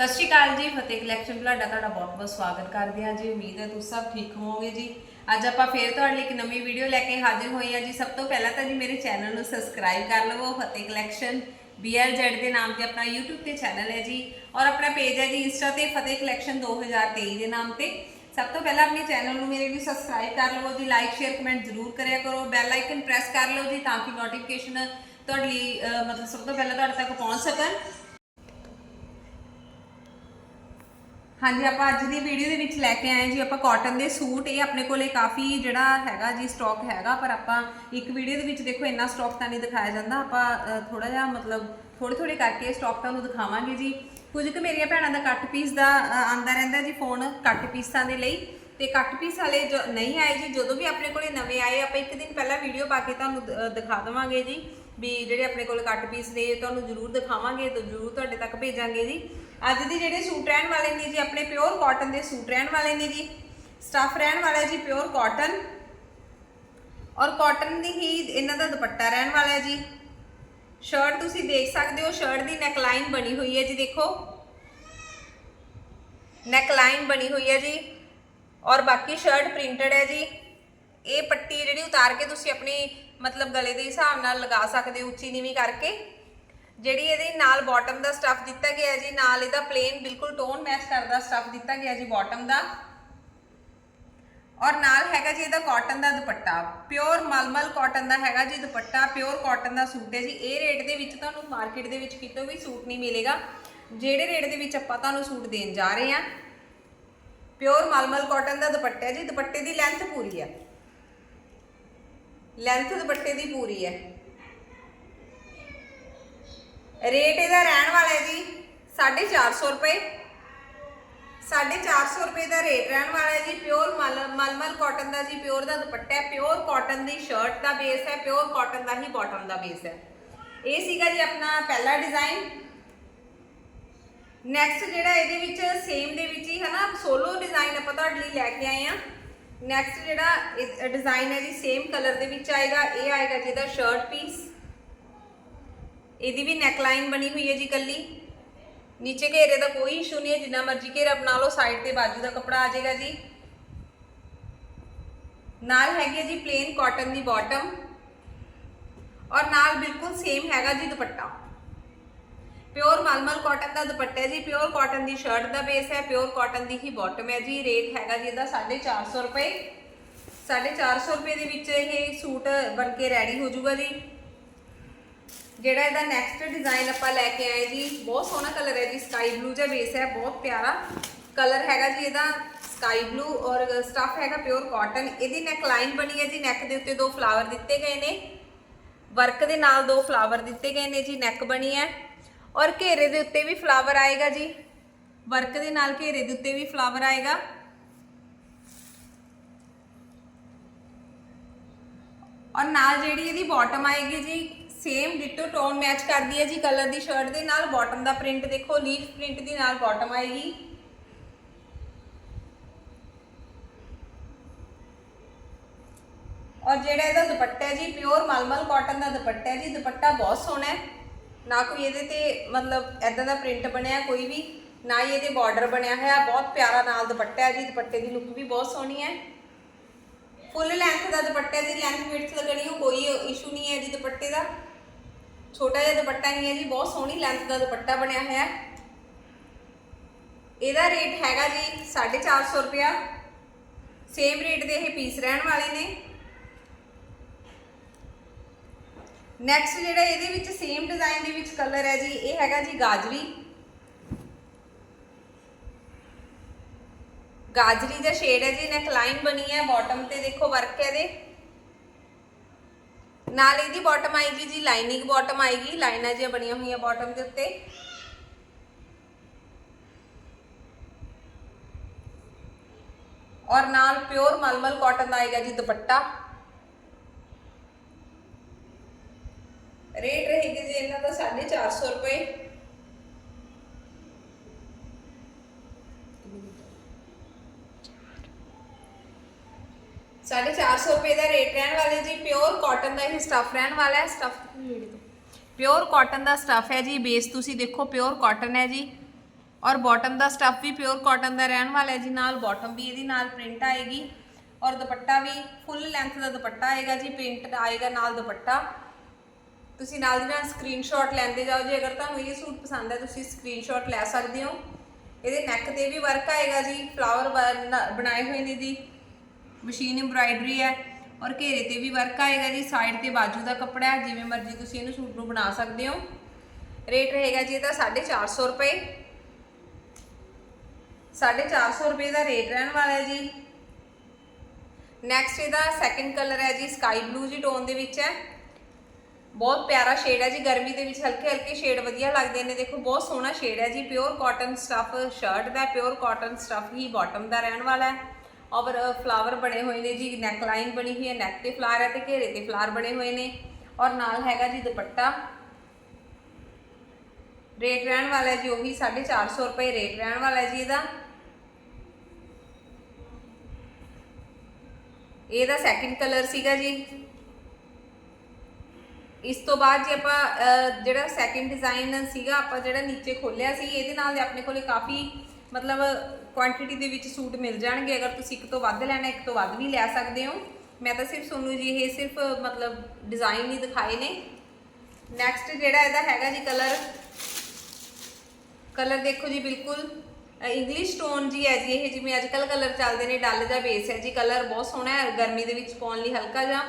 ਸਤਿ ਸ਼੍ਰੀ ਅਕਾਲ ਜੀ, ਫਤਿਹ ਕਲੈਕਸ਼ਨ ਤੁਹਾਡਾ ਤੁਹਾਡਾ ਬਹੁਤ ਬਹੁਤ ਸਵਾਗਤ ਕਰਦੇ ਹਾਂ ਜੀ। ਉਮੀਦ ਹੈ ਤੁਸੀਂ ਸਭ ਠੀਕ ਹੋਵੋਗੇ ਜੀ। ਅੱਜ ਆਪਾਂ ਫੇਰ ਤੁਹਾਡੇ ਲਈ ਇੱਕ ਨਵੀਂ ਵੀਡੀਓ ਲੈ ਕੇ ਹਾਜ਼ਰ ਹੋਏ ਹਾਂ ਜੀ। ਸਭ ਤੋਂ ਪਹਿਲਾਂ ਤਾਂ ਜੀ ਮੇਰੇ ਚੈਨਲ ਨੂੰ ਸਬਸਕ੍ਰਾਈਬ ਕਰ ਲਵੋ, ਫਤਿਹ ਕਲੈਕਸ਼ਨ BLZ ਦੇ ਨਾਮ ਤੇ ਆਪਣਾ YouTube ਤੇ ਚੈਨਲ ਹੈ ਜੀ। ਔਰ ਆਪਣਾ ਪੇਜ ਹੈ ਜੀ ਇੰਸਟਾ ਤੇ, ਫਤਿਹ ਕਲੈਕਸ਼ਨ 2023 ਦੇ ਨਾਮ ਤੇ। ਸਭ ਤੋਂ ਪਹਿਲਾਂ ਆਪਣੇ ਚੈਨਲ ਨੂੰ ਮੇਰੇ ਵੀ ਸਬਸਕ੍ਰਾਈਬ ਕਰ ਲਵੋ ਜੀ। ਲਾਈਕ ਸ਼ੇਅਰ ਕਮੈਂਟ ਜ਼ਰੂਰ ਕਰਿਆ ਕਰੋ। ਬੈਲ ਆਈਕਨ ਪ੍ਰੈਸ ਕਰ ਲਓ ਜੀ ਤਾਂ ਕਿ ਨੋਟੀਫਿਕੇਸ਼ਨ ਤੁਹਾਡੇ ਲਈ ਮਤਲਬ ਸਭ ਤੋਂ ਪਹਿਲਾਂ ਤੁਹਾਡੇ ਤੱਕ ਪਹੁੰਚ ਸਕਣ। ਹਾਂਜੀ ਆਪਾਂ ਅੱਜ ਦੀ ਵੀਡੀਓ ਦੇ ਵਿੱਚ ਲੈ ਕੇ ਆਏ ਜੀ ਆਪਾਂ ਕਾਟਨ ਦੇ ਸੂਟ। ਇਹ ਆਪਣੇ ਕੋਲੇ ਕਾਫੀ ਜਿਹੜਾ ਹੈਗਾ ਜੀ ਸਟਾਕ ਹੈਗਾ ਪਰ ਆਪਾਂ ਇੱਕ ਵੀਡੀਓ ਦੇ ਵਿੱਚ ਦੇਖੋ ਇੰਨਾ ਸਟਾਕ ਤਾਂ ਨਹੀਂ ਦਿਖਾਇਆ ਜਾਂਦਾ। ਆਪਾਂ ਥੋੜਾ ਜਿਹਾ ਮਤਲਬ ਥੋੜੇ ਥੋੜੇ ਕਰਕੇ ਸਟਾਕ ਤੁਹਾਨੂੰ ਦਿਖਾਵਾਂਗੇ ਜੀ। ਕੁਝ ਕੁ ਮੇਰੀਆਂ ਭੈਣਾਂ ਦਾ ਕੱਟ ਪੀਸ ਦਾ ਅ, ਆਂਦਾ ਰਹਿੰਦਾ ਜੀ ਫੋਨ ਕੱਟ ਪੀਸਾਂ ਦੇ ਲਈ। ਤੇ ਕੱਟ ਪੀਸ ਵਾਲੇ ਜੋ ਨਹੀਂ ਆਏ ਜੀ ਜਦੋਂ ਵੀ ਆਪਣੇ ਕੋਲੇ ਨਵੇਂ ਆਏ ਆਪਾਂ ਇੱਕ ਦਿਨ ਪਹਿਲਾਂ ਵੀਡੀਓ ਪਾ ਕੇ ਤੁਹਾਨੂੰ ਦ- ਦਿਖਾ ਦੇਵਾਂਗੇ ਜੀ। ਵੀ ਜਿਹੜੇ ਆਪਣੇ ਕੋਲ ਕੱਟ ਪੀਸ ਨੇ ਤੁਹਾਨੂੰ ਜ਼ਰੂਰ ਦਿਖਾਵਾਂਗੇ ਤੇ ਜ਼ਰੂਰ ਤੁਹਾਡੇ ਤੱਕ ਭੇਜਾਂਗੇ ਜੀ। ਅੱਜ ਦੇ ਜਿਹੜੇ ਸੂਟ ਰਹਿਣ ਵਾਲੇ ਨੇ ਜੀ, ਆਪਣੇ ਪਿਓਰ ਕਾਟਨ ਦੇ ਸੂਟ ਰਹਿਣ ਵਾਲੇ ਨੇ ਜੀ। ਸਟਫ ਰਹਿਣ ਵਾਲਾ ਜੀ ਪਿਓਰ ਕਾਟਨ ਔਰ ਕਾਟਨ ਦੀ ਹੀ ਇਹਨਾਂ ਦਾ ਦੁਪੱਟਾ ਰਹਿਣ ਵਾਲਾ ਹੈ ਜੀ। ਸ਼ਰਟ ਤੁਸੀਂ ਦੇਖ ਸਕਦੇ ਹੋ ਸ਼ਰਟ ਦੀ ਨੈਕਲਾਈਨ ਬਣੀ ਹੋਈ ਹੈ ਜੀ, ਦੇਖੋ। ਨੈਕਲਾਈਨ ਬਣੀ ਹੋਈ ਹੈ ਜੀ। ਔਰ ਬਾਕੀ ਸ਼ਰਟ ਪ੍ਰਿੰਟਡ ਹੈ ਜੀ। ਇਹ ਪੱਟੀ ਜਿਹੜੀ ਉਤਾਰ ਕੇ ਤੁਸੀਂ ਆਪਣੀ ਮਤਲਬ ਗਲੇ ਦੇ ਹਿਸਾਬ ਨਾਲ ਲਗਾ ਸਕਦੇ ਹੋ, ਉੱਚੀ ਨੀਵੀਂ ਕਰਕੇ। ਜਿਹੜੀ ਇਹਦੇ ਨਾਲ ਬਾਟਮ ਦਾ ਸਟਫ ਦਿੱਤਾ ਗਿਆ ਜੀ, ਨਾਲ ਇਹਦਾ ਪਲੇਨ ਬਿਲਕੁਲ ਟੋਨ ਮੈਚ ਕਰਦਾ ਸਟਫ ਦਿੱਤਾ ਗਿਆ ਜੀ ਬਾਟਮ ਦਾ। ਔਰ ਨਾਲ ਹੈਗਾ ਜੀ ਇਹਦਾ ਕਾਟਨ ਦਾ ਦੁਪੱਟਾ ਪਿਓਰ ਮਲਮਲ ਕਾਟਨ ਦਾ ਹੈਗਾ ਜੀ ਦੁਪੱਟਾ ਪਿਓਰ ਕਾਟਨ ਦਾ ਸੂਟ ਹੈ ਜੀ। ਇਹ ਰੇਟ ਦੇ ਵਿੱਚ ਤੁਹਾਨੂੰ ਮਾਰਕੀਟ ਦੇ ਵਿੱਚ ਕਿਤੋਂ ਵੀ ਸੂਟ ਨਹੀਂ ਮਿਲੇਗਾ। ਜਿਹੜੇ ਰੇਟ ਦੇ ਵਿੱਚ ਆਪਾਂ ਤੁਹਾਨੂੰ ਸੂਟ ਦੇਣ ਜਾ ਰਹੇ ਹਾਂ ਪਿਓਰ ਮਲਮਲ ਕਾਟਨ ਦਾ ਦੁਪੱਟਾ ਹੈ ਜੀ। ਦੁਪੱਟੇ ਦੀ ਲੈਂਥ ਪੂਰੀ ਹੈ। ਲੈਂਥ ਦੁਪੱਟੇ ਦੀ ਪੂਰੀ ਹੈ। ਰੇਟ ਇਹਦਾ ਰਹਿਣ ਵਾਲਾ ਹੈ ਜੀ 450 ਰੁਪਏ। 450 ਰੁਪਏ ਦਾ ਰੇਟ ਰਹਿਣ ਵਾਲਾ ਹੈ ਜੀ। ਪਿਓਰ ਮਲਮਲ ਕਾਟਨ ਦਾ ਜੀ ਪਿਓਰ ਦਾ ਦੁਪੱਟਾ ਹੈ। ਪਿਓਰ ਕਾਟਨ ਦੀ ਸ਼ਰਟ ਦਾ ਬੇਸ ਹੈ। ਪਿਓਰ ਕਾਟਨ ਦਾ ਹੀ ਬਾਟਮ ਦਾ ਬੇਸ ਹੈ। ਇਹ ਸੀਗਾ ਜੀ ਆਪਣਾ ਪਹਿਲਾ ਡਿਜ਼ਾਈਨ ਨੈਕਸਟ ਜਿਹੜਾ ਇਹਦੇ ਵਿੱਚ ਸੇਮ ਦੇ ਵਿੱਚ ਹੀ ਹੈ ਨਾ ਸੋਲੋ ਡਿਜ਼ਾਈਨ ਆਪਾਂ ਤੁਹਾਡੇ ਲਈ ਲੈ ਕੇ ਆਏ ਆ ਨੈਕਸਟ ਜਿਹੜਾ ਡਿਜ਼ਾਈਨ ਹੈ ਜੀ ਸੇਮ ਕਲਰ ਦੇ ਵਿੱਚ ਆਏਗਾ। ਇਹ ਆਏਗਾ ਜਿਹਦਾ ਸ਼ਰਟ ਪੀਸ ਇਹਦੀ ਵੀ ਨੈਕ ਲਾਈਨ ਬਣੀ ਹੋਈ ਹੈ ਜੀ ਕੱਲੀ ਨੀਚੇ ਘੇਰੇ ਦਾ ਕੋਈ ਇਸ਼ੂ ਨਹੀਂ ਹੈ, ਜਿੰਨਾ ਮਰਜ਼ੀ ਘੇਰਾ ਬਣਾ ਲਓ ਸਾਈਡ ਤੇ ਬਾਜੂ ਦਾ ਕੱਪੜਾ ਆ ਜਾਏਗਾ ਜੀ। ਨਾਲ ਹੈਗੀ ਹੈ ਜੀ ਪਲੇਨ ਕਾਟਨ ਦੀ ਬਾਟਮ ਔਰ ਨਾਲ ਬਿਲਕੁਲ ਸੇਮ ਹੈਗਾ ਜੀ ਦੁਪੱਟਾ। ਪਿਓਰ ਮਲਮਲ ਕਾਟਨ ਦਾ ਦੁਪੱਟਾ ਜੀ ਪਿਓਰ ਕਾਟਨ ਦੀ ਸ਼ਰਟ ਦਾ ਬੇਸ ਹੈ ਪਿਓਰ ਕਾਟਨ ਦੀ ਹੀ ਬਾਟਮ ਹੈ ਜੀ। ਰੇਟ ਹੈਗਾ ਜੀ ਇਹਦਾ 450 ਰੁਪਏ। 450 ਰੁਪਏ ਦੇ ਵਿੱਚ ਇਹ ਸੂਟ ਬਣ ਕੇ ਰੈਡੀ ਹੋ ਜਾਊਗਾ ਜੀ। ਜਿਹੜਾ ਇਹਦਾ ਨੈਕਸਟ ਡਿਜ਼ਾਈਨ ਆਪਾਂ ਲੈ ਕੇ ਆਏ ਜੀ, ਬਹੁਤ ਸੋਹਣਾ ਕਲਰ ਹੈ ਜੀ ਸਕਾਈ ਬਲੂ ਜਿਹਾ ਬੇਸ ਹੈ, ਬਹੁਤ ਪਿਆਰਾ ਕਲਰ ਹੈਗਾ ਜੀ ਇਹਦਾ ਸਕਾਈ ਬਲੂ ਔਰ ਸਟਫ ਹੈਗਾ ਪਿਓਰ ਕਾਟਨ ਇਹਦੀ ਨੈਕ ਲਾਈਨ ਬਣੀ ਹੈ ਜੀ ਨੈਕ ਦੇ ਉੱਤੇ ਦੋ ਫਲਾਵਰ ਦਿੱਤੇ ਗਏ ਨੇ। ਵਰਕ ਦੇ ਨਾਲ ਦੋ ਫਲਾਵਰ ਦਿੱਤੇ ਗਏ ਨੇ ਜੀ ਨੈਕ ਬਣੀ ਹੈ। ਔਰ ਘੇਰੇ ਦੇ ਉੱਤੇ ਵੀ ਫਲਾਵਰ ਆਏਗਾ ਜੀ। ਵਰਕ ਦੇ ਨਾਲ ਘੇਰੇ ਦੇ ਉੱਤੇ ਵੀ ਫਲਾਵਰ ਆਏਗਾ। ਔਰ ਨਾਲ ਜਿਹੜੀ ਇਹਦੀ ਬਾਟਮ ਆਏਗੀ ਜੀ ਸੇਮ ਡਿਟੋ ਟੋਨ ਮੈਚ ਕਰਦੀ ਹੈ ਜੀ ਕਲਰ ਦੀ ਸ਼ਰਟ ਦੇ ਨਾਲ ਬਾਟਮ ਦਾ ਪ੍ਰਿੰਟ ਦੇਖੋ ਲੀਫ ਪ੍ਰਿੰਟ ਦੇ ਨਾਲ ਬਾਟਮ ਆਏਗੀ। ਔਰ ਜਿਹੜਾ ਇਹਦਾ ਦੁਪੱਟਾ ਹੈ ਜੀ ਪਿਓਰ ਮਲਮਲ ਕਾਟਨ ਦਾ ਦੁਪੱਟਾ ਹੈ ਜੀ, ਦੁਪੱਟਾ ਬਹੁਤ ਸੋਹਣਾ ਹੈ। ਨਾ ਕੋਈ ਇਹਦੇ ਤੇ ਮਤਲਬ ਐਦਾਂ ਦਾ ਪ੍ਰਿੰਟ ਬਣਿਆ ਕੋਈ ਵੀ, ਨਾ ਹੀ ਇਹਦੇ ਬਾਰਡਰ ਬਣਿਆ ਹੋਇਆ, ਬਹੁਤ ਪਿਆਰਾ ਨਾਲ ਦੁਪੱਟਾ ਹੈ ਜੀ, ਦੁਪੱਟੇ ਦੀ ਲੁੱਕ ਵੀ ਬਹੁਤ ਸੋਹਣੀ ਹੈ। ਫੁੱਲ ਲੈਂਥ ਦਾ ਦੁਪੱਟੇ ਦੀ ਲੈਂਥ ਵਿਡਥ ਲੱਗਣੀ, ਉਹ ਕੋਈ ਇਸ਼ੂ ਨਹੀਂ ਹੈ ਜੀ ਦੁਪੱਟੇ ਦਾ। ਛੋਟਾ ਜਿਹਾ ਦੁਪੱਟਾ ਨਹੀਂ ਹੈ ਜੀ, ਬਹੁਤ ਸੋਹਣੀ ਲੈਂਥ ਦਾ ਦੁਪੱਟਾ ਬਣਿਆ ਹੋਇਆ। ਇਹਦਾ ਰੇਟ ਹੈਗਾ ਜੀ 450 ਰੁਪਿਆ ਸੇਮ ਰੇਟ ਦੇ ਇਹ ਪੀਸ ਰਹਿਣ ਵਾਲੇ ਨੇ। ਨੈਕਸਟ ਜਿਹੜਾ ਇਹਦੇ ਵਿੱਚ ਸੇਮ ਡਿਜ਼ਾਈਨ ਦੇ ਵਿੱਚ ਕਲਰ ਹੈ ਜੀ, ਇਹ ਹੈਗਾ ਜੀ ਗਾਜਰੀ। ਗਾਜਰੀ ਦਾ ਸ਼ੇਡ ਹੈ ਜੀ ਨੈਕ ਲਾਈਨ ਬਣੀ ਹੈ ਬਾਟਮ ਤੇ ਦੇਖੋ ਵਰਕ ਹੈ ਇਹਦੇ। ਨਾਲ ਇਹਦੀ ਬਾਟਮ ਆਏਗੀ ਜੀ ਲਾਈਨਿੰਗ ਬਾਟਮ ਆਏਗੀ, ਲਾਈਨਾਂ ਜਿਹੀਆਂ ਬਣੀਆਂ ਹੋਈਆਂ ਬਾਟਮ ਦੇ ਉੱਤੇ। ਔਰ ਨਾਲ ਪਿਓਰ ਮਲਮਲ ਕਾਟਨ ਦਾ ਆਏਗਾ ਜੀ ਦੁਪੱਟਾ। ਰੇਟ ਰਹੇਗੀ ਜੀ ਇਹਨਾਂ ਦਾ 450 ਰੁਪਏ। 450 ਰੁਪਏ ਦਾ ਰੇਟ ਰਹਿਣ ਵਾਲੇ ਜੀ ਪਿਓਰ ਕਾਟਨ ਦਾ ਇਹ ਸਟਫ ਰਹਿਣ ਵਾਲਾ ਹੈ ਸਟਫ ਪਿਓਰ ਕਾਟਨ ਦਾ ਸਟਫ ਹੈ ਜੀ ਬੇਸ ਤੁਸੀਂ ਦੇਖੋ ਪਿਓਰ ਕਾਟਨ ਹੈ ਜੀ। ਔਰ ਬਾਟਮ ਦਾ ਸਟਫ ਵੀ ਪਿਓਰ ਕਾਟਨ ਦਾ ਰਹਿਣ ਵਾਲਾ ਹੈ ਜੀ, ਨਾਲ ਬਾਟਮ ਵੀ ਇਹਦੀ ਨਾਲ ਪ੍ਰਿੰਟ ਆਏਗੀ। ਔਰ ਦੁਪੱਟਾ ਵੀ ਫੁੱਲ ਲੈਂਥ ਦਾ ਦੁਪੱਟਾ ਆਏਗਾ ਜੀ ਪ੍ਰਿੰਟ ਆਏਗਾ ਨਾਲ ਦੁਪੱਟਾ। ਤੁਸੀਂ ਨਾਲ ਦੀ ਨਾਲ ਸਕਰੀਨਸ਼ਾਟ ਲੈਂਦੇ ਜਾਓ ਜੀ, ਅਗਰ ਤੁਹਾਨੂੰ ਇਹ ਸੂਟ ਪਸੰਦ ਹੈ, ਤੁਸੀਂ ਸਕਰੀਨਸ਼ਾਟ ਲੈ ਸਕਦੇ ਹੋ। ਇਹਦੇ ਨੈਕ ਤੇ ਵੀ ਵਰਕ ਆਏਗਾ ਜੀ ਫਲਾਵਰ ਬਣਾਏ ਹੋਏ ਨੇ ਜੀ। ਮਸ਼ੀਨ ਐਮਬ੍ਰਾਇਡਰੀ ਹੈ ਔਰ ਘੇਰੇ ਤੇ ਵੀ ਵਰਕ ਆਏਗਾ ਜੀ ਸਾਈਡ ਤੇ ਬਾਜੂ ਦਾ ਕੱਪੜਾ ਹੈ, ਜਿਵੇਂ ਮਰਜ਼ੀ ਤੁਸੀਂ ਇਹਨੂੰ ਸੂਟ ਨੂੰ ਬਣਾ ਸਕਦੇ ਹੋ। ਰੇਟ ਰਹੇਗਾ ਜੀ ਇਹਦਾ 450 ਰੁਪਏ। 450 ਰੁਪਏ ਦਾ ਰੇਟ ਰਹਿਣ ਵਾਲਾ ਹੈ ਜੀ। ਨੈਕਸਟ ਇਹਦਾ ਸੈਕੰਡ ਕਲਰ ਹੈ ਜੀ ਸਕਾਈ ਬਲੂ ਜੀ ਟੋਨ ਦੇ ਵਿੱਚ ਹੈ। ਬਹੁਤ ਪਿਆਰਾ ਸ਼ੇਡ ਹੈ ਜੀ, ਗਰਮੀ ਦੇ ਵਿੱਚ ਹਲਕੇ ਹਲਕੇ ਸ਼ੇਡ ਵਧੀਆ ਲੱਗਦੇ ਨੇ। ਦੇਖੋ, ਬਹੁਤ ਸੋਹਣਾ ਸ਼ੇਡ ਹੈ ਜੀ ਪਿਓਰ ਕਾਟਨ ਸਟਫ ਸ਼ਰਟ ਦਾ ਪਿਓਰ ਕਾਟਨ ਸਟਫ ਹੀ ਬਾਟਮ ਦਾ ਰਹਿਣ ਵਾਲਾ ਹੈ। ਔਰ ਫਲਾਵਰ ਬਣੇ ਹੋਏ ਨੇ ਜੀ ਨੈਕ ਲਾਈਨ ਬਣੀ ਹੋਈ ਹੈ, ਨੈਕ ਤੇ ਫਲਾਰ ਹੈ ਤੇ ਘੇਰੇ ਤੇ ਫਲਾਰ ਬਣੇ ਹੋਏ ਨੇ। ਔਰ ਨਾਲ ਹੈਗਾ ਜੀ ਦੁਪੱਟਾ। ਰੇਟ ਰਹਿਣ ਵਾਲਾ ਜੀ, ਉਹੀ 450 ਰੁਪਏ ਰੇਟ ਰਹਿਣ ਵਾਲਾ ਜੀ ਇਹਦਾ। ਇਹਦਾ ਸੈਕਿੰਡ ਕਲਰ ਸੀਗਾ ਜੀ। ਇਸ ਤੋਂ ਬਾਅਦ ਜੇ ਆਪਾਂ ਜਿਹੜਾ ਸੈਕਿੰਡ ਡਿਜ਼ਾਈਨ ਸੀਗਾ, ਆਪਾਂ ਜਿਹੜਾ ਨੀਚੇ ਖੋਲਿਆ ਸੀ, ਇਹਦੇ ਨਾਲ ਦੇ ਆਪਣੇ ਕੋਲੇ ਕਾਫੀ ਮਤਲਬ ਕੁਆਂਟੀਟੀ ਦੇ ਵਿੱਚ ਸੂਟ ਮਿਲ ਜਾਣਗੇ, ਅਗਰ ਤੁਸੀਂ ਇੱਕ ਤੋਂ ਵੱਧ ਲੈਣਾ, ਇੱਕ ਤੋਂ ਵੱਧ ਵੀ ਲੈ ਸਕਦੇ ਹੋ। ਮੈਂ ਤਾਂ ਸਿਰਫ ਤੁਹਾਨੂੰ ਜੀ ਇਹ ਸਿਰਫ ਮਤਲਬ ਡਿਜ਼ਾਈਨ ਹੀ ਦਿਖਾਏ ਨੇ। ਨੈਕਸਟ ਜਿਹੜਾ ਇਹਦਾ ਹੈਗਾ ਜੀ ਕਲਰ ਕਲਰ ਦੇਖੋ ਜੀ ਬਿਲਕੁਲ ਇੰਗਲਿਸ਼ ਟੋਨ ਜੀ ਹੈ ਜੀ ਇਹ, ਜਿਵੇਂ ਅੱਜ ਕੱਲ ਕਲਰ ਚੱਲਦੇ ਨੇ, ਡੱਲ ਜਿਹਾ ਬੇਸ ਹੈ ਜੀ। ਕਲਰ ਬਹੁਤ ਸੋਹਣਾ ਹੈ, ਗਰਮੀ ਦੇ ਵਿੱਚ ਪਾਉਣ ਲਈ ਹਲਕਾ ਜਿਹਾ।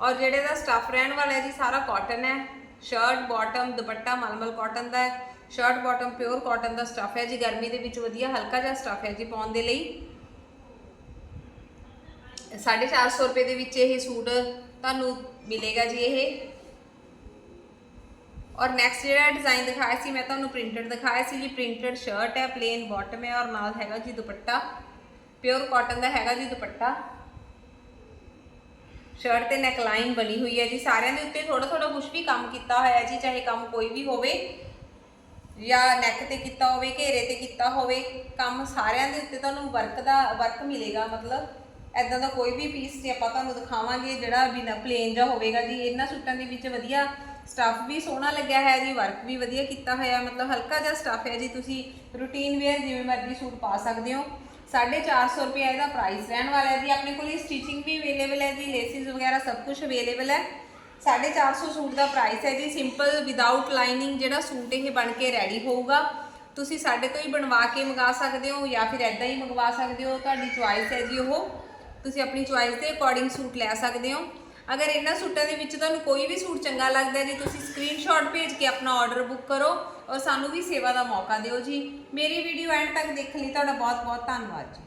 ਔਰ ਜਿਹੜੇ ਦਾ ਸਟਫ ਰਹਿਣ ਵਾਲਾ ਹੈ ਜੀ, ਸਾਰਾ ਕਾਟਨ ਹੈ। ਸ਼ਰਟ ਬਾਟਮ ਦੁਪੱਟਾ, ਮਲਮਲ ਕਾਟਨ ਦਾ ਹੈ। ਸ਼ਰਟ ਬਾਟਮ ਪਿਓਰ ਕਾਟਨ ਦਾ ਸਟਫ ਹੈ ਜੀ। ਗਰਮੀ ਦੇ ਵਿੱਚ ਵਧੀਆ, ਹਲਕਾ ਜਿਹਾ ਸਟਫ ਹੈ ਜੀ ਪਾਉਣ ਦੇ ਲਈ। 450 ਰੁਪਏ ਦੇ ਵਿੱਚ ਇਹ ਸੂਟ ਤੁਹਾਨੂੰ ਮਿਲੇਗਾ ਜੀ ਇਹ। ਔਰ ਨੈਕਸਟ ਜਿਹੜਾ ਡਿਜ਼ਾਈਨ ਦਿਖਾਇਆ ਸੀ, ਮੈਂ ਤੁਹਾਨੂੰ ਪ੍ਰਿੰਟਡ ਦਿਖਾਇਆ ਸੀ ਜੀ। ਪ੍ਰਿੰਟਡ ਸ਼ਰਟ ਹੈ ਪਲੇਨ ਬਾਟਮ ਹੈ ਔਰ ਨਾਲ ਹੈਗਾ ਜੀ ਦੁਪੱਟਾ। ਪਿਓਰ ਕਾਟਨ ਦਾ ਹੈਗਾ ਜੀ ਦੁਪੱਟਾ। ਸ਼ਰਟ ਤੇ ਨੈਕ ਲਾਈਨ ਬਣੀ ਹੋਈ ਹੈ ਜੀ। ਸਾਰਿਆਂ ਦੇ ਉੱਤੇ ਥੋੜਾ ਥੋੜਾ ਕੁਝ ਵੀ ਕੰਮ ਕੀਤਾ ਹੋਇਆ ਜੀ, ਚਾਹੇ ਕੰਮ ਕੋਈ ਵੀ ਹੋਵੇ। ਜਾਂ ਨੈਕ ਤੇ ਕੀਤਾ ਹੋਵੇ, ਘੇਰੇ ਤੇ ਕੀਤਾ ਹੋਵੇ, ਕੰਮ ਸਾਰਿਆਂ ਦੇ ਉੱਤੇ ਤੁਹਾਨੂੰ ਵਰਕ ਦਾ ਵਰਕ ਮਿਲੇਗਾ, ਮਤਲਬ ਐਦਾਂ ਦਾ ਕੋਈ ਵੀ ਪੀਸ ਤੇ ਆਪਾਂ ਤੁਹਾਨੂੰ ਦਿਖਾਵਾਂਗੇ, ਜਿਹੜਾ ਬਿਨਾ ਪਲੇਨ ਜਾਂ ਹੋਵੇਗਾ ਜੀ, ਇਹਨਾਂ ਸੂਟਾਂ ਦੇ ਵਿੱਚ ਵਧੀਆ ਸਟਫ ਵੀ ਸੋਹਣਾ ਲੱਗਿਆ ਹੈ ਜੀ ਵਰਕ ਵੀ ਵਧੀਆ ਕੀਤਾ ਹੋਇਆ, ਮਤਲਬ ਹਲਕਾ ਜਿਹਾ ਸਟਫ ਹੈ ਜੀ, ਤੁਸੀਂ ਰੂਟੀਨ ਵੇਅਰ ਜਿਵੇਂ ਮਰਜ਼ੀ ਸੂਟ ਪਾ ਸਕਦੇ ਹੋ। 450 ਰੁਪਏ ਇਹਦਾ ਪ੍ਰਾਈਸ ਰਹਿਣ ਵਾਲਾ ਹੈ ਜੀ, ਆਪਣੇ ਕੋਲ ਸਟਿਚਿੰਗ ਵੀ ਅਵੇਲੇਬਲ ਹੈ ਜੀ ਲੇਸਿਸ ਵਗੈਰਾ ਸਭ ਕੁਝ ਅਵੇਲੇਬਲ ਹੈ। 450 ਸੂਟ ਦਾ ਪ੍ਰਾਈਸ ਹੈ ਜੀ। ਸਿੰਪਲ ਵਿਦਆਊਟ ਲਾਈਨਿੰਗ ਜਿਹੜਾ ਸੂਟ ਇਹ ਬਣ ਕੇ ਰੈਡੀ ਹੋਊਗਾ। ਤੁਸੀਂ ਸਾਡੇ ਤੋਂ ਹੀ ਬਣਵਾ ਕੇ ਮੰਗਾ ਸਕਦੇ ਹੋ ਜਾਂ ਫਿਰ ਐਦਾਂ ਹੀ ਮੰਗਵਾ ਸਕਦੇ ਹੋ। ਤੁਹਾਡੀ ਚੁਆਇਸ ਹੈ ਜੀ ਉਹ। ਤੁਸੀਂ ਆਪਣੀ ਚੁਆਇਸ ਦੇ ਅਕੋਰਡਿੰਗ ਸੂਟ ਲੈ ਸਕਦੇ ਹੋ। ਅਗਰ ਇਹਨਾਂ ਸੂਟਾਂ ਦੇ ਵਿੱਚ ਤੁਹਾਨੂੰ ਕੋਈ ਵੀ ਸੂਟ ਚੰਗਾ ਲੱਗਦਾ ਜੀ, ਤੁਸੀਂ ਸਕਰੀਨਸ਼ਾਟ ਭੇਜ ਕੇ ਆਪਣਾ ਆਰਡਰ ਬੁੱਕ ਕਰੋ ਔਰ ਸਾਨੂੰ ਵੀ ਸੇਵਾ ਦਾ ਮੌਕਾ ਦਿਓ ਜੀ। ਮੇਰੀ ਵੀਡੀਓ ਐਂਡ ਤੱਕ ਦੇਖਣ ਲਈ। ਤੁਹਾਡਾ ਬਹੁਤ ਬਹੁਤ ਧੰਨਵਾਦ ਜੀ।